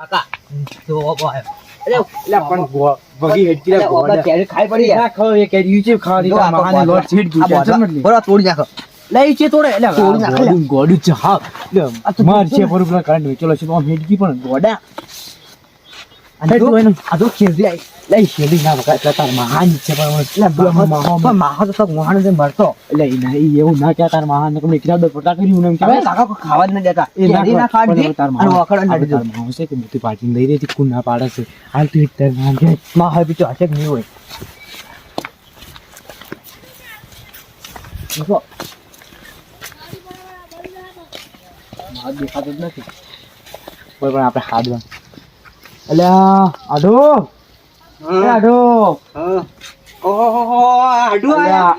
કાકા જો દીધા, આ તો મહાને ગોળા. લોટ છેડ ગયું, આ ટેન્શન ગોળા. મત લે. ગોળા તોડી નાખો લે, ઈ ચે તોડે, એટલે આ તોડી નાખ, ગોળું- ગોળું છે, હેડકી પણ ગોડા. દેખાતો જ નથી. કોઈ પણ આપણે હાદવા. અલ્યા, આઢો આઢો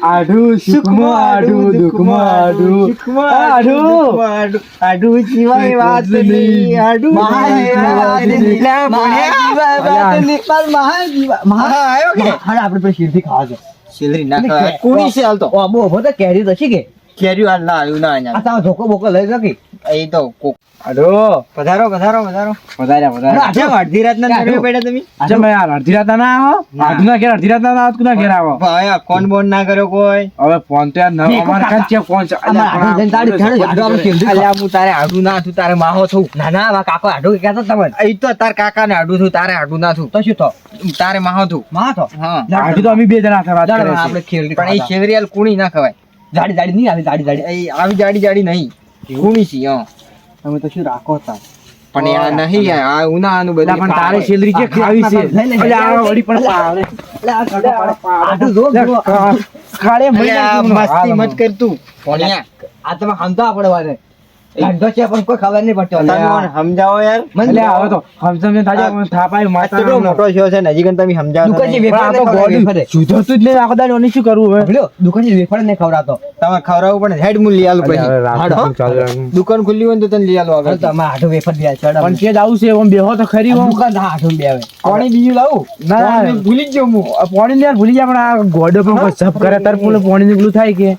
આઢું સુખમાં આઢું દુઃખમાં આઢું આઢું હાલ આપણે પેલી શીરથી ખાવા છે. શેલરી ના. કોની છે હાલ તો? બહુ ઊભો તો કેરી તો છે કે? કેરી હાલ ના આવ્યું ના આ. તારો ધોકો બોકો લઈ શકી એ તો કોક. આઢો પધારો પધારો પધારો વધાર્યા. વધાર્યા કેમ અડધી રાતના નડવે પડ્યા તમે? અચ્છા મેં યાર અડધી રાત ના આવો? ના. ના ઘેર અડધી રાત ના આવો કુના ઘેર આવો. ભાઈ આ બોન ના કર્યો કોઈ. હવે ફોન તો યાર ન- મેં અમારે છે ફોન છે? અલ્યા, આમાં આઢું જઈને તાળી ઠાળી, આઢું આપણે શીરથી અલ્યા હું તારે આડું ના થયું તારે માહો થયું ના ના મારા કાકો આઢું કહેતો તમને. એ તો તાર કાકા ને આડું થયું તારે આડું ના થયું તો શું તો? તારે માહો થયું માહો તો? હા. તો અમે બે જણા છે. આપણે પણ એ. કુણી ના ખવાય જાડી જાડી નહીં આવી જાડી જાડી. આવી જાડી જાડી નહીં. કુણી છે હા. તમે તો શું રાખો તા પણ એ આ નહીં આ- આ ઉનાળાનું બધા બધું પણ તારે. શેલરી કે ખાવી છે એટલે આ વળી પણ પાડે. એટલે આ જો. તું. મસ્તી મત કર તું ભણ્યા. આ તમે સમજો આપણે છે પણ કોઈ ખબર નહીં પડતી. સમજાવો યાર. મને અલ્યા, તો હમસમ તાજા થાપાય માતા કેટલો મોટો શો છે ને તમે સમજાવો દુકાનથી વેફર તો નહીં ગોળું. ખવડાવે, વેફરે. જ નહીં આખો દાડો શું કરવું હવે? ભલ્યો, દુકાનથી વેફર નહીં ખવડાવતો. તમારે ખવડાવવું પડે હેડ મૂલ લઈ આલું પછી. દુકાન ખુલ્લી હોય ને તો તને લઈ આલું હવે આગળ તો અમારે આઢું વેફર દે છે પણ કે જ આવું છે ઓમ બેહો તો ખરી ઓમ. દુકાન આઢું પાણી બીજું લાવું? ના. ભૂલી જ જાઉં હું. આ પોણી યાર ભૂલી જાય પણ આ ગોડો પણ સબ કરે તાર પેલું પોણી ની પેલું થાય કે?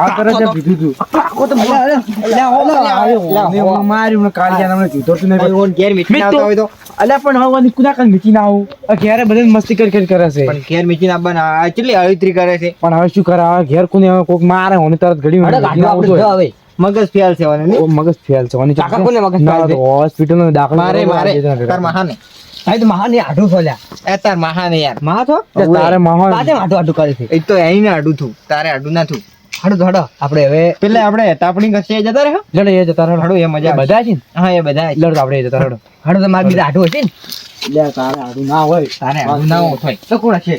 આ તરત જ પીધું તું. કાકો તો. અલ્યા, અલ્યા, અલ્યા, અલ્યા, અલ્યા, ને હું. મારી મને કાળિયા નામને જૂતો તું નહીં ઓન ઘેર મીઠી ના આવતા હોય તો. અલ્યા પણ હવે આની કુના કાન મીચી ના આવું? ઘેરે બધે મસ્તી કરી કરી કરે છે. પણ ઘેર મીઠી ના બના. કેટલી અળિત્રી કરે છે? પણ હવે શું કરે? હવે ઘેર કોને હવે કોક મારે હોને તરત ઘડી હવે. મગજ ફેલ છે વાને મગજ ફેલ છે ઓની કાકા કોને મગજ ફેલ છે? હોસ્પિટલ નો દાખલો મારે મારે. તાર મહાને. તારી તો મહાની આઢું ખોલ્યા એ તાર મહાને યાર. મહા છો? તારે મહો તાતે આઢું આઢું કરે છે. એ તો અહીં ને આડું થું તારે આડું ના થયું. હાડો હાડો. આપણે હવે પેલે આપણે તાપણી કસે જતા રહ્યો લડો એ જતા રહ્યો હાડો એ મજા બધા છે ને હા એ બધા લડો આપણે જતા રહો. હાડો તો મારે બીજા આઢું હશે ને એટલે તારે આડું ના હોય તારે આડું ના હોય તો કોણ છે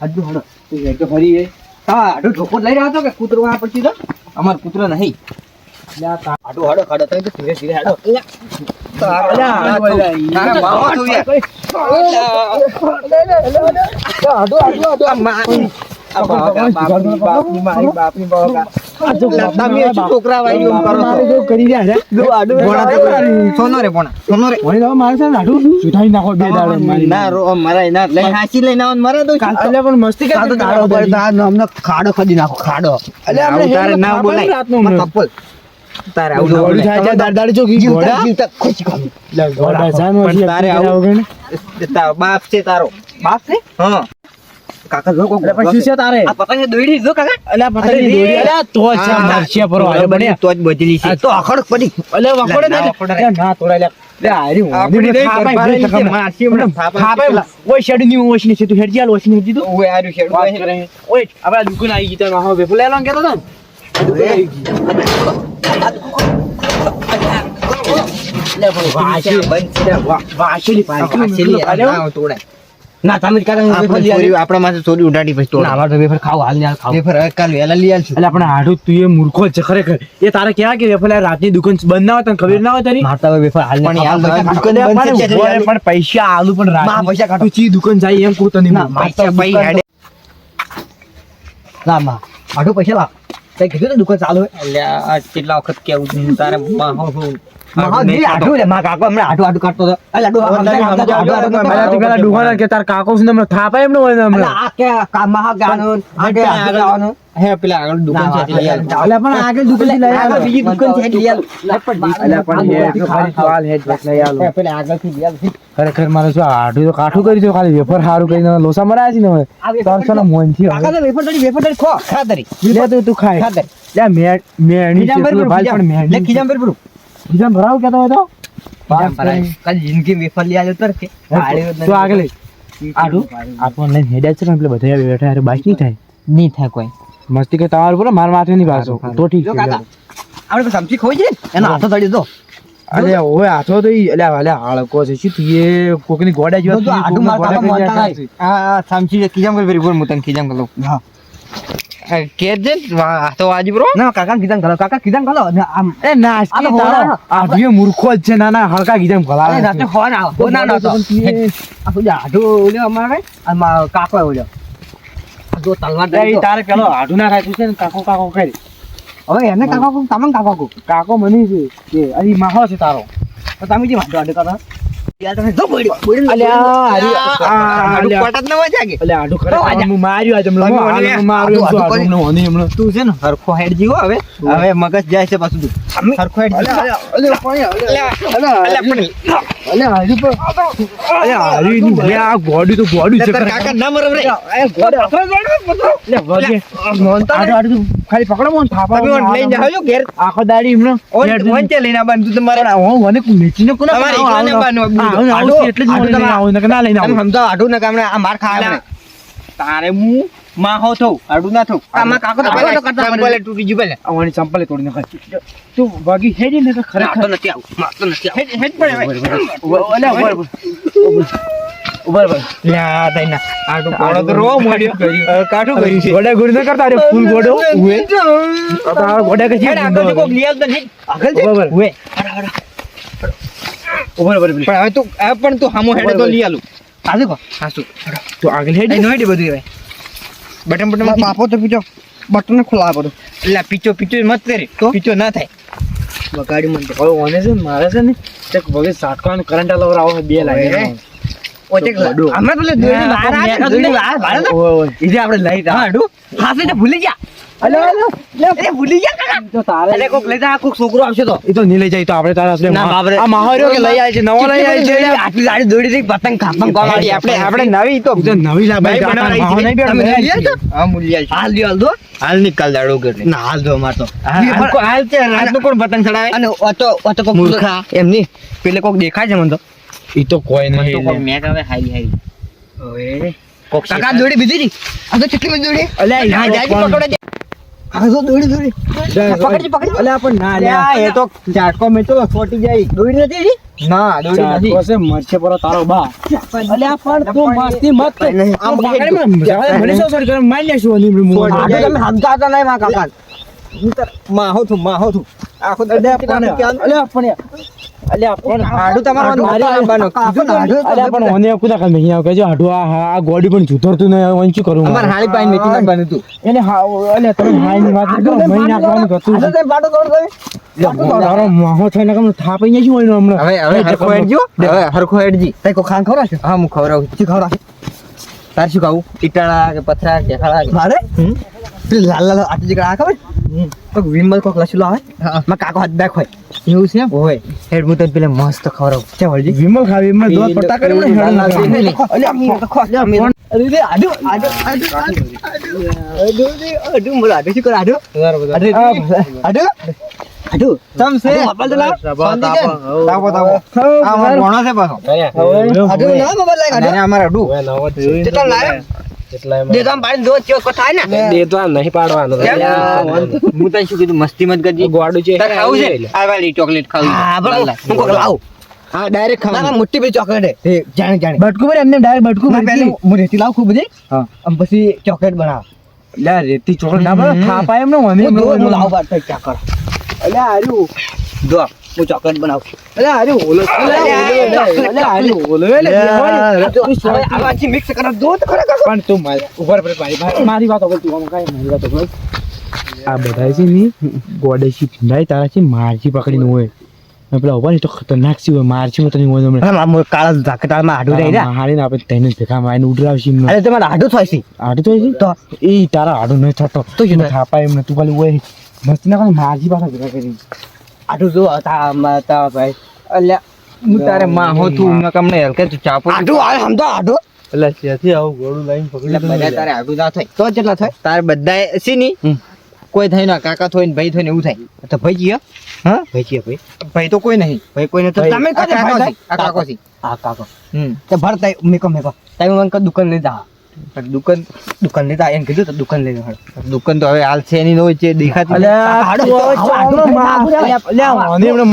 હાડું હાડો. તું તો ફરી એ. હા હાડું ઠોકો લઈ રહ્યો હતો કે કૂતરો આ પછી તો અમાર કૂતરો નહીં એટલે આ તા- હાડું હાડો હાડો તો ધીરે ધીરે હાડો તારા યાર. જો ખાડો ખદી નાખો ખાડો. આપણે તારે આવું ના દોડી બોલાય. થાય છે, દાડ દાડી ચોકી જીવતા ઘોડા. તારે આવું- બાપ છે તારો. બાપ છે? હા. કાકા જો કોક પછી છે તારે આ પતંગ દોડી જો કાકા અલ્યા પતંગની અરે રે. તો છે, હા, પરો હારે બન્યા. તો જ બદલી છે તો અખડ પડી અલ્યા વખોડે ના, ને. ના તોડાય લ્યા. અલ્યા હારી હું. મને ટકા મારશી હમણાં. થાપાય થાપાય, કેટલા? ઓય શેરડીની હું ઓછીની છે, તું હેડજી હાલ, ઓછીની હેડજી તું. ઓવે આર્યું શેડું વાત ઓય, આપણે દુકાન આવી ગઈ લેલો ને કહેતો હતો ને? આ દુકાન આવી ગઈ. અલ્યા પણ વાસી- બંધ છે. વા- વાસેલી પાછી. તોડાય. ના તમે કાકા આપણે માથે થોડી ઉડાડી પછી ના મારે વેફર ખાવ હાલ ને ખાવ. વેફર કાલ વેલા લઈ આલશું. એટલે આપણે હાડું તું એ મૂર્ખો છે ખરેખર. એ તારે કેવા કે વેફર રાતની દુકાન બંધ ના હોય તને ખબર ના હોય તારી? મારતા વેફર હાલ પણ યાર, દુકાન બંધ છે, પણ પૈસા આલુ પણ માં રાતની. પૈસા કાઢું. ચી દુકાન જાય એમ કહું તને ના, ભાઈ હેડે. ના માં. આઢું પૈસા લાવ તે કીધું ને દુકાન ચાલુ હોય? એટલે આ કેટલા વખત કેવું તારે હું. કાકો એમ ન હે પેલા આગળ દુકાન છે પણ આગળ દુકાન લઈ આગળ બીજી દુકાન છે લઈ આલો. પણ ખાલી સવાલ બસ લઈ આલો. લઈ આલો. ખરેખર મારે શું આઠું તો કાઠું કરી દો ખાલી વેફર સારું કરીને લોસા મરાયા છે ને હવે? ત્રણસો ના મોનથી કાકા વેફર તળી, વેફર તળી ખો, ખા લે તું તું ખાય. ખા લે મેં મેણી છે ખીજામ ભર તું ભરું, ભાઈ પણ. મેણી ખીજામ ભરાવ કેતો કાલ જિંદગી લઈ આલ્યો કે. તું નથી. આગળ લઈ. આપણને લઈને હેડ્યા છે એટલે બધા બેઠા બાઈક થાય. નહીં થાય કોઈ. મસ્તી કે તમારું બોલો માર માથે નહીં પાછો તો ઠીક છે. આપણે સમજી ખોઈ ને, એનો હાથો તળી દો. અલે ઓય હાથો તો અલ્યા અલ્યા હાળકો છે. શું કોકની ગોડા જેવા આડું મારતા તો આ કરી બોલ કરી હા. કે જે હાથો વાજી બ્રો? ના કાકા ખીજામ કરો કાકા કરો ને આમ એ નાસ્તી આ તો તારો. આઠુએ મૂર્ખો જ છે નાના હલકા ગીજામ ગલાવે અરે રાતે ખોવા ના આવો. ના, ના, તો. આ છે, આઢું ઓલ્યો અમારે મારો કાકો ઓલ્યો આ જો તલવાર એ તળી દો. તારે પેલો આઢું ના ખાય તું છે ને કાકો કાકો કરી. હવે એને કાકો તમને કાકો. કાકો મની છે. કે અહીં માહો છે તારો. તો તમે જે વાંધો આઢું કરો. જીવો હવે મગજ જાય છે પાછું હરખો હેડ જીવો. ગોડું તો ગોડું છે કાકા ના મરે રે. ખાલી પકડો મને થાપા જાઓ છો ઘેર આખો દાડી એમનો લઈને આવવાનું તું તમારે હું મને મેચીને કોને આવું, એટલે જ મને આવું, નકર ના લઈને આવું. સમજાવો આઢું ના કામને આ માર ખાવા તારે હું માહો થઉં આડું ના થઉં આમાં કાકો તો પેલા કરતા ચંપલે તૂટી ગયું પેલા. આવવાની ચંપલે તોડી નાખે. તું વગી હેડી ને ખરેખર. નથી આવું મારતો નથી આવું. હેડ હેડ પડે હવે. ઉભા- અલ્યા, ઊભા રહો. ઊભા રહો. લ્યા તાઈના આઢું કોળો તો રોવા મળ્યો હવે કર્યું. છે. ગોડા ગુડી ન કરતા અરે ફૂલ ગોડો ઉવે. આ ગોડા કે છે? આગળ કોક નહીં. આગળ છે બરાબર. ઉવે. ઊભા બરાબર. પણ હવે તું પણ તું હામો હેડે તો લઈ આલું. હાજુ કો હાસુ તું આગળ હેડી. નો હેડે બધું હવે. બટન બટન બાપો તો પીચો બટન ખોલા પડો એટલે પીચો પીચો મત કરે. તો? પીચો ના થાય. બગાડી મન. ઓને છે મારે છે ને તે વગર સાટકાનું કરંટ આલો આવો બે લાગે ગોડો. અમે પેલે દોરી બહાર આવે ને, દોરી બહાર બહાર આવે. ઓય, ઓય. ઈજે આપણે લઈ જા. હા, હાડું. હાથે ભૂલી ગયા અલ્યા, અલ્યા. અરે ભૂલી ગયા કાકા તો તારે અરે કોક લઈ જા કોક છોકરો આવશે તો ઈ તો નહીં લઈ જાય તો આપણે તારા asle ના, મહા- બાપરે. આ મહાર્યો કે લઈ આવે છે નવો લઈ આવે છે આટલી દાડી દોડી થી પતંગ ખાપંગ કોલાડી આપણે આપણે નવી તો તો નવી લાવે છે. આ તારા મહા નહીં બેઠો. લઈ આવ્યા છો? હા મૂલ્ય હાલ દો હાલ દો હાલ નિકાલ દાડો કરે ના હાલ દો માર તો હાલ કો- હાલ છે કોણ પતંગ ચડાવે અને ઓતો ઓતો કોક મૂર્ખા એમ પેલે કોક દેખાય છે મને તો ઈ તો કોઈ નહીં. મેક આવે હાઈ હાઈ ઓએ કોક કાકા દોડી બીજી આ તો કેટલી બધી દોડી. અલ્યા, ના જાય પકડો આ તો દોડી દોડી. પકડજી, પકડજી. અલ્યા, પણ ના. અલ્યા, એ તો ઝાટકો મે તો ફોટી જાય. દોડી નથી ના દોડી નથી. કોસે મરશે પરો તારો બા. અલ્યા, પણ તું મસ્તી મત આમ પકડે માં મને સો સોરી કર માર લેશું ઓલી મુ મોં. આ તો તમે સમજાવતા નહીં મા કાકા હું તો માહો છું માહો છું. આખો દડે પણ અલ્યા, પણ અલ્યા, પણ હાડું તમારો મારી આવવાનો. કીધું ને હાડું તો અલ્યા, પણ ઓને કુદા કાલ નહીં આવે. કહેજો, હાડું આ- આ આ ગોડી પણ જુધરતું નહીં. હવે શું કરું અમારે મારે? હાળી પાઈ નથી નાખવાનું હતું. એને હા, અલ્યા, તમે હાઈની વાત કરો. મહી નાખવાનું હતું. હાડું તમે પાટો તોડ દો. તારો મોહો થઈને કેમ થાપાઈ જાય છે ઓયનો હમણાં? હવે હવે હરખો હેડજો હવે હરખો હેડજી તઈ કો ખાન ખવડાવશો હા હું શું ખવડાવ તાર શું ખાવું ઈટાળા કે પથરા કે ખાડા મારે લાલ લાલ આટલી જગ્યા ખબર કોક વિમલ કોક લસુલો આવે માં કાકો હાથ બેક હોય એવું છે હોય હેડ હું તને પેલે મસ્ત ખવડાવું. છે વળજી વિમલ ખા વિમલ દોત પડતા કરી મને હેડ ના. અલ્યા હું તો ખો અરે રે આડો આડો આડુ આડુ આડુ મોલા આડો શું કર આડો? અરે આડો આડુ. તમ છે? આપલ તો લાવ. તાવો તાવો આ મારો ભણો છે પાછો. આડુ ના મોબાઈલ લાગ આડુ અમાર આડુ કેટલા લાયો? દે તમ પાડી દો ચો કો થાય ને. દે તો આ નહીં પાડવાનો. હું તને શું કીધું? મસ્તી મત કરજી. ગોડું છે. તારે ખાવું છે? આ વાળી ચોકલેટ ખાવી હા બરાબર હું કોક લાવ. હા ડાયરેક્ટ ખાવ મોટી બી ચોકલેટ જાણે જાણે. બટકું ભરે એમને ડાયરેક્ટ બટકું હું રેતી લાવ ખૂબ બધી. પછી ચોકલેટ બનાવ. લે રેતી ચોકલેટ ના હમ. થાપાય એમને હું લાવ કર અલ્યા આર્યું. હું ચોકલેટ બનાવું. અલ્યા આર્યું ઓલો અલ્યા, આર્યું ઓલો એટલે હવે આ વાંચી મિક્સ કર દો તો ખરેખર પણ તું ઉપર પર મારી મારી- વાત વગર તું આમ કાંઈ મારી વાત વગર આ બધા છે ને ગોડેશી ભીંડાઈ તારા છે મારજી પકડીને હોય. પેલા ઊભા તો ખતરનાક છે મારશે તને હોય હમણાં. અરે કાળા જાકેટામાં આડું રહી રહ્યા. હાડીને આપણે તેને ભેગા મારીને ઉડરાવશી અરે તમારે આડું થાય છે આડું તો છે? તો? એ તારા આડું નહીં થતો. તો થાય? થાપાય એમને તું ખાલી હોય. મસ્તી ના કરે મારજી પાછા ભેગા કરી. આડું જો તા મ- તા ભાઈ. અલ્યા હું તારે માં હો તું મેં કમને હલકે તું ચાપો આડું આવે સમજો આડું એટલે ત્યાંથી આવું ગોળું લાઈન પકડી બધા તારે આડું ના થાય. તો કેટલા થાય? તારે બધા સી ની? કોઈ થાય ના કાકા થોય ને ભાઈ થોય ને એવું થાય. તો ભાઈ જીયા હા? ભાઈ જીયા ભાઈ. ભાઈ તો કોઈ નહીં. ભાઈ કોઈ તો તમે આ કાકો આ કાકો હા કાકો. હમ. તો ભર તાઈ મેકો મેકો તાઈ મને દુકાન લઈ જા. દુકાન દુકાન લેતા જા કીધું તો દુકાન લઈ જા દુકાન તો હવે હાલ છે એની હોય છે દેખાતી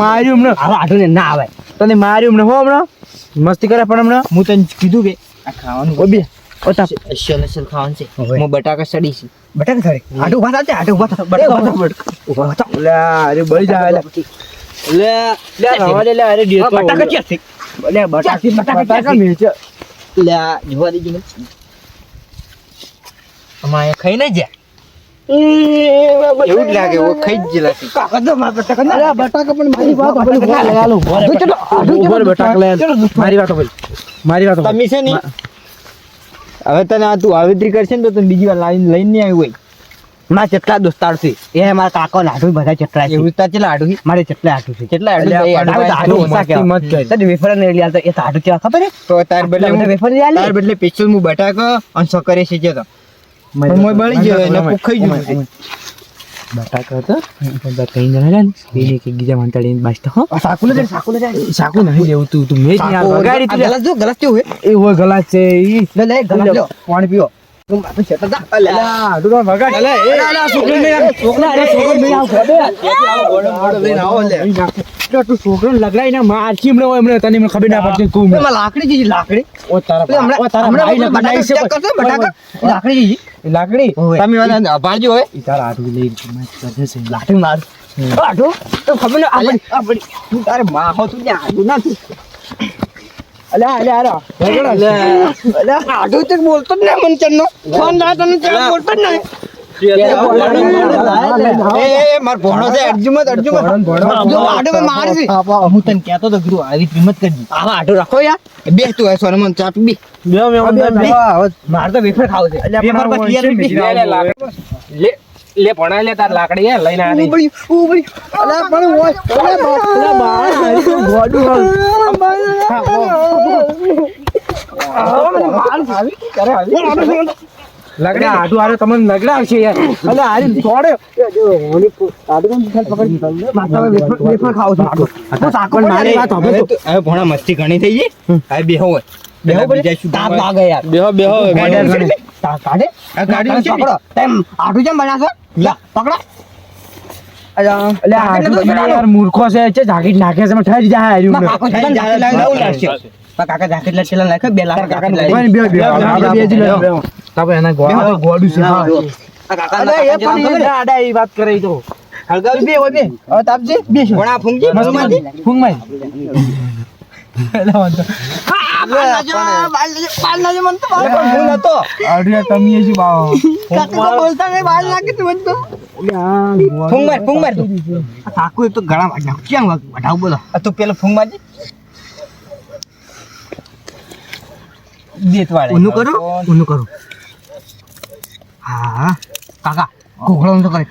માર્યું હમણાં. હવે આડું ને ના આવે. તને માર્યું હમણાં હો હમણાં. મસ્તી કરે પણ હમણાં. હું તને કીધું કે આ ખાવાનું ઓ બે ઓ તાપ. અસલ અસલ ખાવાનું છે. હું બટાકા સડી છે. બટાકા ઊભા ઊભા બટાકા ઊભા થા. અલ્યા અરે બળી જાય લે લે રવા લે અરે દે બટાકા છે? લે બટાકા બટાકા બટાકા લે જોવા દેજો મને. અમારે ખાઈ ન જ્યાં. એવું જ લાગે ઓ ખાઈ જ ગયેલા કાકા તો મારા બટાકા ના બટાકા પણ મારી વાત બટાકા લે આલો આડું ચલો આડું ઉપર બટાકા લે મારી વાત બોલ મારી વાત તમે છે ને હવે તને આ તું વાવેતરી કરશે ને તો તને બીજી વાર લાવીને લઈને નહીં આવ્યું હોય. મારા ચટલા દોસ્તાર છે એ મારા કાકો લાડુ બધા ચટલા છે. એવું તાર ચેલા આડું મારે ચટલા આટુ છે. ચટલા આડું છે? પણ આડું આડું આડું ઓછા મસ્તી મત કર. તને વેફર ને લઈ આલતો એ તો આટું કેવા? ખબર હે તો તાર બદલે વેફર લઈ આલે? તાર બદલે પેસ્ટલ હું બટાકા અને તો. પણ મોય બળી ગયો એને કુક ખાઈ બટાકા તો બધા કઈ જણા ને કે ગીજા મંતાડીને બાજતા હો સાકુલે દે સાકુલે દે સાકુ નહીં લેવું તું તું મેં તું ગલાસ જો ગલાસ કેવું હે એ હોય ગલાસ છે ઈ લે લે ગલાસ પાણી પીઓ તું જા અલ્યા, તો. અલ્યા. છોકરા, આવ, ગોડે. જો તું છોકરાને લગડાઈને મારશી હમણાં હોય હમણાં તને એમને ખબર ના પડતી તું લાકડી જેવી લાકડી. ઓ તારા ઓ તારા હમણાં ભાઈને છે ચેક કરશો બટાકા? એ લાકડી જેવી? લાકડી? તમે બધા અભાળજો હવે તારા હાથું લઈ કરે છે. લાકડી માર. આટો તો ખબર ને આપણી આપણી તું તારે માં હો તું ત્યાં ના તું અલ્યા અલ્યા અલ્યા વગાડ. અલ્યા આડું તો બોલતો જ નહીં મન ચન્નો ફોન ના તને બોલતો જ નહીં. મારો ભોણો છે. અર્જુમત અર્જુમત જો આડું મેં મારી હું તને કહેતો તો કીધું આવી કિંમત કરજી. આવા આડું રાખો યાર. બે તું આ બે મારે તો વેફર ખાવું છે. પર લે, લે, લાકડી. લે તાર લાકડી લઈને આ પણ ઓય બા- બા હાલ. તમને યાર. છોડે વેફર ખાવું છે આડું હું સાકર વાત હવે હવે ભોણા મસ્તી ઘણી થઈ ગઈ. હવે બેહો તાપ લાગે યાર. કાઢે? પકડો. તેમ આડું લા પકડો. અલ્યા મૂર્ખો છે છે નાખે છે ઠરી જાય. કાકો જાકીટ નાખે, બે લાખ બે. તાપે એના ગોળા છે હા. એ પણ એ આડા એ વાત કરે તો. હળગાવી બે બે. હવે તાપજે બે શું? નાજો મને તો માર માર કાકુ એક ક્યાં બોલો. તું પેલો ફૂંગ મારજે દેત વાળે ઊનું કરું? ઊનું કરું. હા, કાકા, ઘોઘળો તો કરી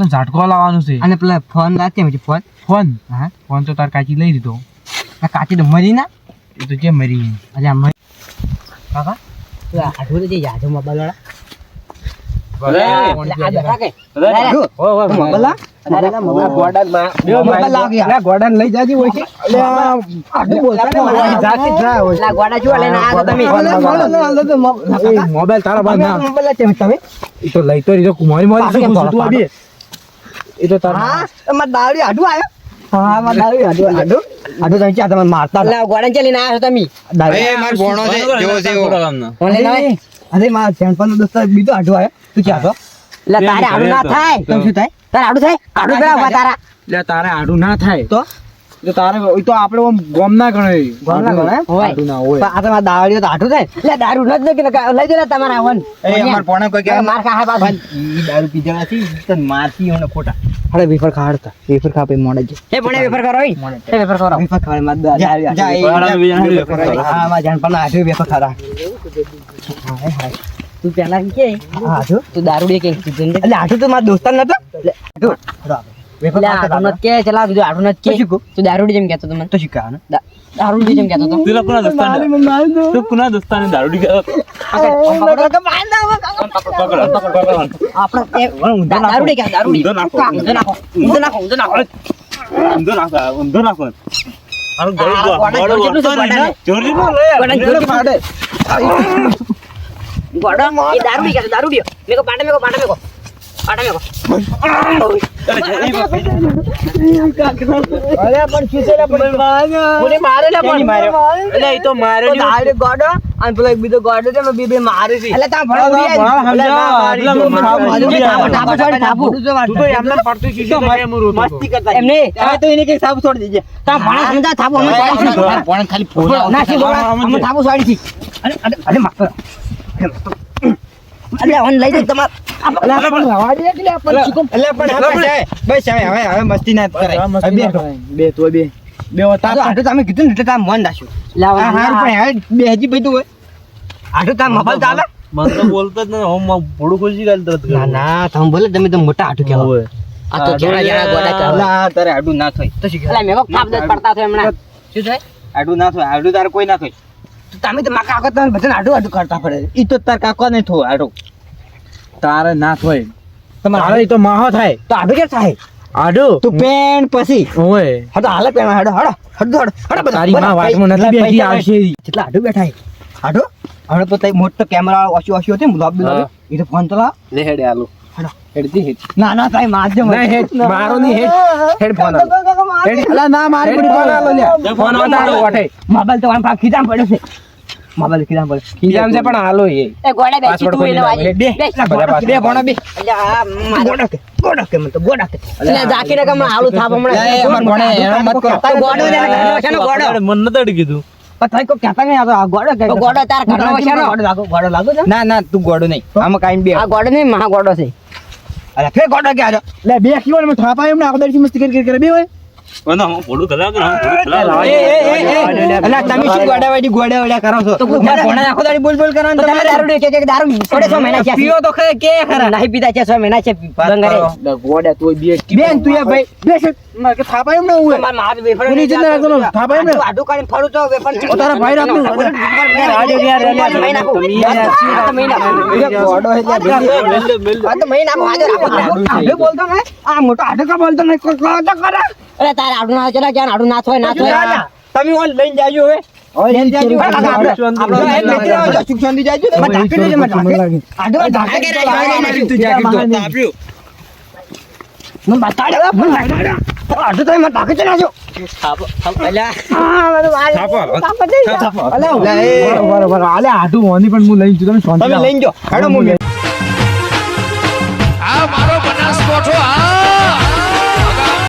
તો ઝાટકો લાવવાનું છે. અને પેલા ફોન લાવતે ફોન? ફોન? હા. ફોન તો તાર કાચી લઈ દીધો કાચી તો મરી ના? એ તો જે મરી અલ્યા મરી કાકા? આઠવું તો જે યાદો મોબાઈલ વાળા ગોડાને લઈ જાજી હોય છે. અલ્યા એ મોબાઈલ તારા પાસે ના. એ તો લઈ તો રીધો કુમારી મારી પાછો શું કેમ તું આ બે એ તો તારા મારો ભોણો છે જેવો છે એવો. અરે મારા ધ્યાન નો દોસ્ત બીજો આઢો આવ્યો તું ક્યાં હતો તારે આડું ના થાય તો શું થાય એટલે તારે આડું ના થાય તો તો તારે તો આપણે ઓમ ગોમ ના ગણે ગોમ ના ગણે? આડું ના હોય પણ આ તમારા દાળીઓ તો આઠું થાય એટલે દારૂ ન જ કે લઈ દે તમારા આવન એ અમાર પોણે કોઈ કે માર ખાહે ઈ દારૂ પીધા નથી તને મારતી હોને ખોટા હળે વેફર ખાડતા વેફર ખાપે મોડે જ એ પણ વેફર કરો. એ વેફર કરો વેફર ખાડે માં દા- દાળી જા એ વેફર હા માં જાણ પણ આઠું વેફર ખાડા તું પેલા કે. હા આઠું તું દારૂ દે કે ને. એટલે આઠું તો મારા દોસ્તાર નતો? એટલે આઠું વેફર એટલે ખાતા આટલું નથી કે ચલા કીધું આટલું નથી કે. તું દારૂ જેમ કહેતો મને. તો જેમ તું. કોના તું કોના દારૂડી ગોડા ગળું જોર જેટલું છે વળતો નહીં, ગોડાને. જોર જેટલું લે, ગોડાને જોર જેટલું. પાડે. ગોડો એ દારૂ ડી કહેતો દારૂ ડીયો મેકો પાટે મેકો પાટે મેકો પાટે મેકો કોને મારેલા પણ એટલે ઈ તો મારે તો ગોડો અને પેલો એક બીજો ગોડો છે ને બે બે છે એટલે તા ભણો. સમજાવો. એટલે ના મારી એટલે દો. ઠાપો, ઠાપો, ઠાપો, ઠાપો. મોઢું જો તું તો એમને પડતું રોતો હતો? મસ્તી કરતા એમ હવે તો એને કઈ સાબુ છોડી દેજે તા ભણા સમજા થાપો અમે પાડી ખાલી ફોલા ના શી અમે થાપો સાડી છે અરે અરે અરે માફ કરો. ઓન લઈ જાય તમાર. એટલે પણ હવે બસ હવે હવે હવે મસ્તી ના કરાય. આ હવે મસ્તી બેઠો. ના થાય. બે તો બે. બે હોતા આ તમે કીધું ને એટલે તમે મન રાખ્યું લાવ આ પણ હવે બે હજી બધું હોય. આટલું તમે મફલ ચાલે મને તો બોલતો જ નહીં હું ભોળું ખોજી ગાલ તરત ના ના તમે બોલે તમે તો મોટા આટું હોય. આ તો ગોડા તારે આડું ના થાય. તો શીખે એટલે મેકો થાપ દે પડતા થાય હમણાં. શું થાય? આડું ના થાય આડું તારે કોઈ ના થાય. તમે તો મારા કાકા તમે બધા આડું આડું કરતા પડે ઈ તો તાર કાકા નહીં થયું આડું. તારે ના થાય તમારે તો માહો થાય. તો આડું કે થાય? આડું? તું પેન પછી. ઓય. હડો હાલે પેન હડો હડો હડો હડો હડો તારી માં વાતમાં નથી બેઠી આવશે કેટલા આડું બેઠા આટું હવે તો તઈ મોટો કેમેરા ઓછી ઓછી હતી બ્લોગ બી હા. એ તો ફોન તો લાવ. લે હેડે આલો. હડો. હેડતી હેડ. ના ના તાઈ મારજો ના હેડ. મારો ની હેડ. હેડ ફોન આલો. હેડ. ના મારી પડી ફોન આલો. લે ફોન આવતા વાટે. મોબાઈલ તો આમ પાખી જામ પડ્યો છે. મોબાઈલ ખીજામ પડ્યો ખીજામ છે પણ હાલો એ. એ ગોડા બેસી પાસવર્ડ તું એનો આજે. બે. બે ભણો બે. એટલે આ મારો- ગોડા કે ગોડા કે મને ગોડા કે. એટલે જાકી રકમ હાલો થાપ હમણાં. એ અમાર ભણે, એનો મત કરો. તો ગોડો ને છે ગોડો. મન ન તડ કીધું. પણ તાઈ કહેતા નહીં આ તો કે? ગોડો તારા ઘરનો છે ગોડો લાગો? ગોડો લાગો છે? ના ના તું ગોડું નહીં. આમાં કાંઈ બે આ ગોડો નહીં મહા ગોડો છે. અરે ફેર ગોડા કે આજો લે બે કીવો ને થાપા એમને આખો દાડી મસ્તી કરી કરી બે હોય. એ, એ, એ, એ, અલા, તમે શું ગોડાવાડી ગોડાવાડિયા કરો છો? તો મારા ભણે આખો દાડી બોલ બોલ કરો ને તો તમે તમારે દારૂ કે કે દારૂ છોડે છ મહિના છે. પીવો તો કે ખરા? નહીં પીતા છે છ મહિના છે બંગારે. ગોડા તો બે બેન તું એ ભાઈ બે છે કે થાપા એમને હોય મારા માર વેફર કોની નહીં ચિંતા જાતો. રાખતો નથી? થાપા એમને? આટલું આટલું ફરું તો વેફર ઓ તારા ભાઈ રાખનું. આડે યાર, યાર, યાર, મહી નાખો. આ તો મહી નાખો. એ ગોડો એટલે આ તો મહી નાખો, હાજર આપો. આડું થઈ આડો બોલતો નહીં. આ મોટો આડો કા બોલતો ખરા. અરે તારે આડું ના ચલા ક્યાં આડું ના થાય ના થાય. તમે ઓલ લઈને જાજો હવે. આડો પણ હું લઈને છું. તમે શાંતિ તમે